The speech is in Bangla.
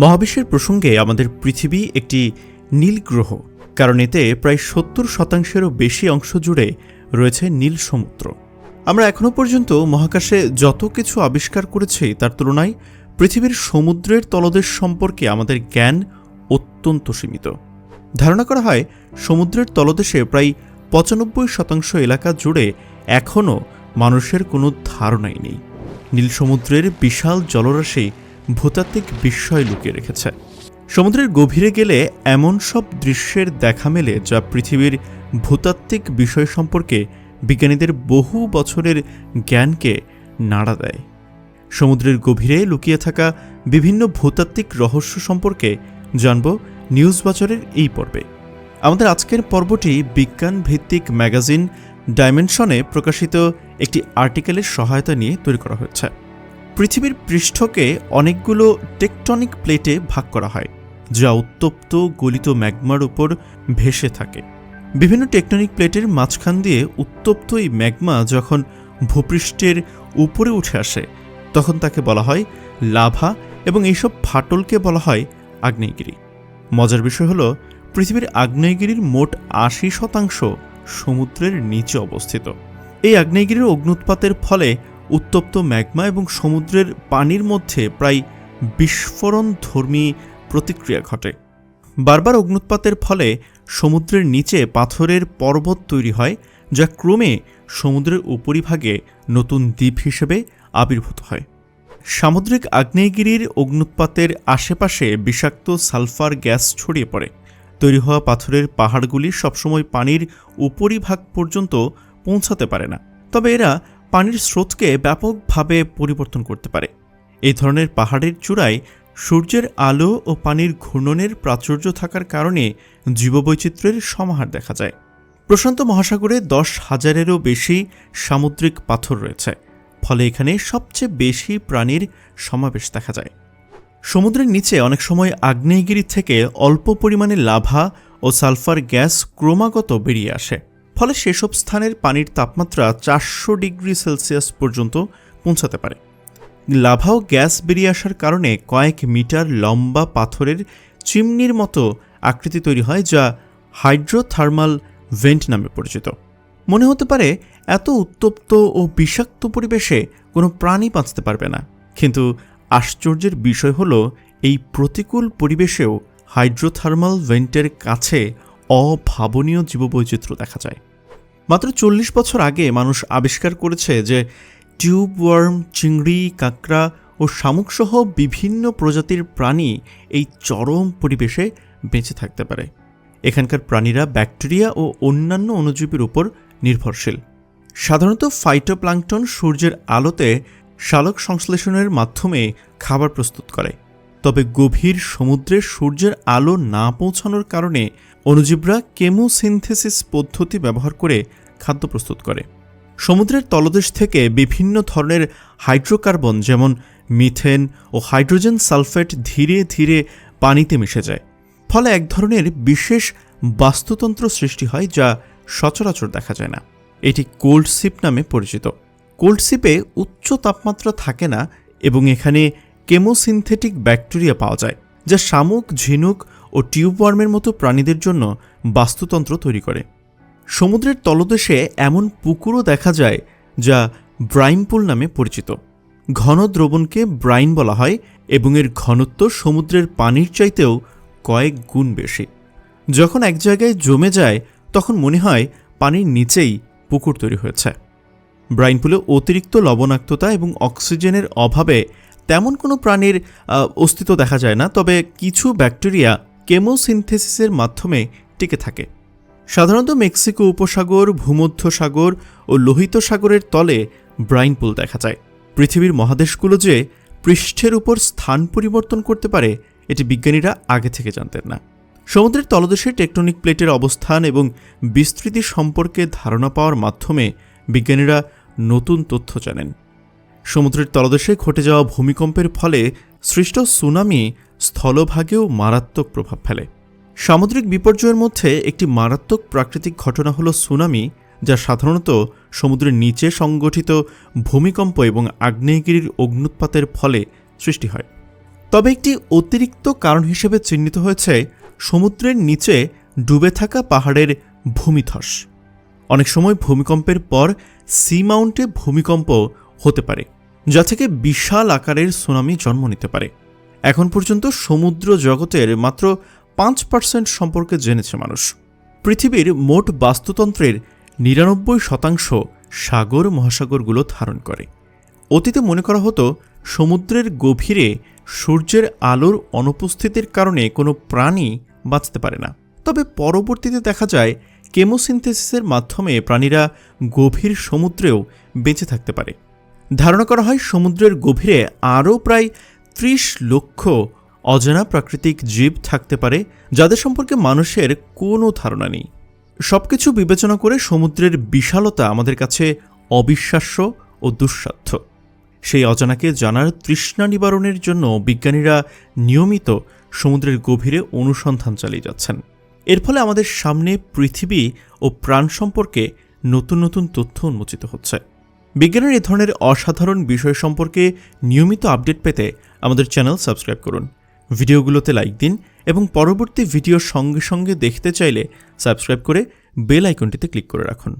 মহাবিশ্বের প্রসঙ্গে আমাদের পৃথিবী একটি নীল গ্রহ, কারণ এতে প্রায় সত্তর শতাংশেরও বেশি অংশ জুড়ে রয়েছে নীল সমুদ্র। আমরা এখনও পর্যন্ত মহাকাশে যত কিছু আবিষ্কার করেছি, তার তুলনায় পৃথিবীর সমুদ্রের তলদেশ সম্পর্কে আমাদের জ্ঞান অত্যন্ত সীমিত। ধারণা করা হয়, সমুদ্রের তলদেশে প্রায় পঁচানব্বই শতাংশ এলাকা জুড়ে এখনও মানুষের কোনো ধারণাই নেই। নীল সমুদ্রের বিশাল জলরাশি ভূতাত্ত্বিক বিস্ময় লুকিয়ে রেখেছে। সমুদ্রের গভীরে গেলে এমন সব দৃশ্যের দেখা মেলে যা পৃথিবীর ভূতাত্ত্বিক বিষয় সম্পর্কে বিজ্ঞানীদের বহু বছরের জ্ঞানকে নাড়া দেয়। সমুদ্রের গভীরে লুকিয়ে থাকা বিভিন্ন ভূতাত্ত্বিক রহস্য সম্পর্কে জানব নিউজ বাজারের এই পর্বে। আমাদের আজকের পর্বটি বিজ্ঞান ভিত্তিক ম্যাগাজিন ডাইমেনশনে প্রকাশিত একটি আর্টিকেলের সহায়তা নিয়ে তৈরি করা হয়েছে। পৃথিবীর পৃষ্ঠকে অনেকগুলো টেকটনিক প্লেটে ভাগ করা হয়, যা উত্তপ্ত গলিত ম্যাগমার উপর ভেসে থাকে। বিভিন্ন টেকটনিক প্লেটের মাঝখান দিয়ে উত্তপ্ত এই ম্যাগমা যখন ভূপৃষ্ঠের উপরে উঠে আসে, তখন তাকে বলা হয় লাভা এবং এইসব ফাটলকে বলা হয় আগ্নেয়গিরি। মজার বিষয় হলো, পৃথিবীর আগ্নেয়গিরির মোট আশি শতাংশ সমুদ্রের নিচে অবস্থিত। এই আগ্নেয়গিরির অগ্নুৎপাতের ফলে উত্তপ্ত ম্যাগমা এবং সমুদ্রের পানির মধ্যে প্রায় বিস্ফোরণ ধর্মী প্রতিক্রিয়া ঘটে। বারবার অগ্নুৎপাতের ফলে সমুদ্রের নিচে পাথরের পর্বত তৈরি হয়, যা ক্রমে সমুদ্রের উপরিভাগে নতুন দ্বীপ হিসেবে আবির্ভূত হয়। সামুদ্রিক আগ্নেয়গিরির অগ্নুৎপাতের আশেপাশে বিষাক্ত সালফার গ্যাস ছড়িয়ে পড়ে। তৈরি হওয়া পাথরের পাহাড়গুলি সবসময় পানির উপরিভাগ পর্যন্ত পৌঁছাতে পারে না। তবে এরা পানির স্রোতকে ব্যাপকভাবে পরিবর্তন করতে পারে। এই ধরনের পাহাড়ের চূড়ায় সূর্যের আলো ও পানির ঘূর্ণনের প্রাচুর্য থাকার কারণে জীববৈচিত্র্যের সমাহার দেখা যায়। প্রশান্ত মহাসাগরে দশ হাজারেরও বেশি সামুদ্রিক পাথর রয়েছে, ফলে এখানে সবচেয়ে বেশি প্রাণীর সমাবেশ দেখা যায়। সমুদ্রের নিচে অনেক সময় আগ্নেয়গিরি থেকে অল্প পরিমাণে লাভা ও সালফার গ্যাস ক্রমাগত বেরিয়ে আসে। ফলে সেসব স্থানের পানির তাপমাত্রা চারশো ডিগ্রি সেলসিয়াস পর্যন্ত পৌঁছাতে পারে। লাভা ও গ্যাস বেরিয়ে আসার কারণে কয়েক মিটার লম্বা পাথরের চিমনির মতো আকৃতি তৈরি হয়, যা হাইড্রোথার্মাল ভেন্ট নামে পরিচিত। মনে হতে পারে এত উত্তপ্ত ও বিষাক্ত পরিবেশে কোনো প্রাণী বাঁচতে পারবে না। কিন্তু আশ্চর্যের বিষয় হল, এই প্রতিকূল পরিবেশেও হাইড্রোথার্মাল ভেন্টের কাছে অভাবনীয় জীববৈচিত্র্য দেখা যায়। মাত্র চল্লিশ বছর আগে মানুষ আবিষ্কার করেছে যে টিউব ওয়ার্ম চিংড়ি, কাঁকড়া ও শামুকসহ বিভিন্ন প্রজাতির প্রাণী এই চরম পরিবেশে বেঁচে থাকতে পারে। এখানকার প্রাণীরা ব্যাকটেরিয়া ও অন্যান্য অণুজীবের উপর নির্ভরশীল। সাধারণত ফাইটোপ্লাঙ্কটন সূর্যের আলোতে শালক সংশ্লেষণের মাধ্যমে খাবার প্রস্তুত করে। তবে গভীর সমুদ্রে সূর্যের আলো না পৌঁছানোর কারণে অণুজীবরা কেমোসিনথেসিস পদ্ধতি ব্যবহার করে খাদ্য প্রস্তুত করে। সমুদ্রের তলদেশ থেকে বিভিন্ন ধরনের হাইড্রোকার্বন যেমন মিথেন ও হাইড্রোজেন সালফেট ধীরে ধীরে পানিতে মিশে যায়। ফলে এক ধরনের বিশেষ বাস্তুতন্ত্র সৃষ্টি হয় যা সচরাচর দেখা যায় না। এটি কোল্ড সিপ নামে পরিচিত। কোল্ড সিপে উচ্চ তাপমাত্রা থাকে না এবং এখানে কেমোসিনথেটিক ব্যাকটেরিয়া পাওয়া যায়, যা শামুক, ঝিনুক ও টিউবওয়ার্মের মতো প্রাণীদের জন্য বাস্তুতন্ত্র তৈরি করে। সমুদ্রের তলদেশে এমন পুকুরও দেখা যায়, যা ব্রাইনপুল নামে পরিচিত। ঘন দ্রবণকে ব্রাইন বলা হয় এবং এর ঘনত্ব সমুদ্রের পানির চাইতেও কয়েক গুণ বেশি। যখন এক জায়গায় জমে যায়, তখন মনে হয় পানির নিচেই পুকুর তৈরি হয়েছে। ব্রাইনপুলে অতিরিক্ত লবণাক্ততা এবং অক্সিজেনের অভাবে তেমন কোনো প্রাণীর অস্তিত্ব দেখা যায় না, তবে কিছু ব্যাকটেরিয়া কেমোসিনথেসিসের মাধ্যমে টিকে থাকে। সাধারণত মেক্সিকো উপসাগর ভূমধ্য সাগর ও লোহিত সাগরের তলে ব্রাইন পুল দেখা যায়। পৃথিবীর মহাদেশগুলো যে পৃষ্ঠের উপর স্থান পরিবর্তন করতে পারে, এটি বিজ্ঞানীরা আগে থেকে জানতেন না। সমুদ্রের তলদেশে টেকটনিক প্লেটের অবস্থান এবং বিস্তৃতি সম্পর্কে ধারণা পাওয়ার মাধ্যমে বিজ্ঞানীরা নতুন তথ্য জানেন। সমুদ্রের তলদেশে ঘটে যাওয়া ভূমিকম্পের ফলে সৃষ্ট সুনামি স্থলভাগেও মারাত্মক প্রভাব ফেলে। সামুদ্রিক বিপর্যয়ের মধ্যে একটি মারাত্মক প্রাকৃতিক ঘটনা হল সুনামি, যা সাধারণত সমুদ্রের নিচে সংগঠিত ভূমিকম্প এবং আগ্নেয়গিরির অগ্নুৎপাতের ফলে সৃষ্টি হয়। তবে একটি অতিরিক্ত কারণ হিসেবে চিহ্নিত হয়েছে সমুদ্রের নিচে ডুবে থাকা পাহাড়ের ভূমিধস। অনেক সময় ভূমিকম্পের পর সি মাউন্টে ভূমিকম্প হতে পারে, যা থেকে বিশাল আকারের সুনামি জন্ম নিতে পারে। এখন পর্যন্ত সমুদ্র জগতের মাত্র পাঁচ পার্সেন্ট সম্পর্কে জেনেছে মানুষ। পৃথিবীর মোট বাস্তুতন্ত্রের নিরানব্বই শতাংশ সাগর মহাসাগরগুলো ধারণ করে। অতীতে মনে করা হতো, সমুদ্রের গভীরে সূর্যের আলোর অনুপস্থিতির কারণে কোনো প্রাণী বাঁচতে পারে না। তবে পরবর্তীতে দেখা যায়, কেমোসিনথেসিসের মাধ্যমে প্রাণীরা গভীর সমুদ্রেও বেঁচে থাকতে পারে। ধারণা করা হয় সমুদ্রের গভীরে আরও প্রায় ত্রিশ লক্ষ অজানা প্রাকৃতিক জীব থাকতে পারে, যাদের সম্পর্কে মানুষের কোনো ধারণা নেই। সব কিছু বিবেচনা করে সমুদ্রের বিশালতা আমাদের কাছে অবিশ্বাস্য ও দুঃসাধ্য। সেই অজানাকে জানার তৃষ্ণা নিবারণের জন্য বিজ্ঞানীরা নিয়মিত সমুদ্রের গভীরে অনুসন্ধান চালিয়ে যাচ্ছেন। এর ফলে আমাদের সামনে পৃথিবী ও প্রাণ সম্পর্কে নতুন নতুন তথ্য উন্মোচিত হচ্ছে। বিজ্ঞানের এ ধরনের অসাধারণ বিষয় সম্পর্কে নিয়মিত আপডেট পেতে আমাদের চ্যানেল সাবস্ক্রাইব করুন। ভিডিওগুলোতে লাইক দিন এবং পরবর্তী ভিডিও সঙ্গে সঙ্গে দেখতে চাইলে সাবস্ক্রাইব করে বেল আইকনটিতে ক্লিক করে রাখুন।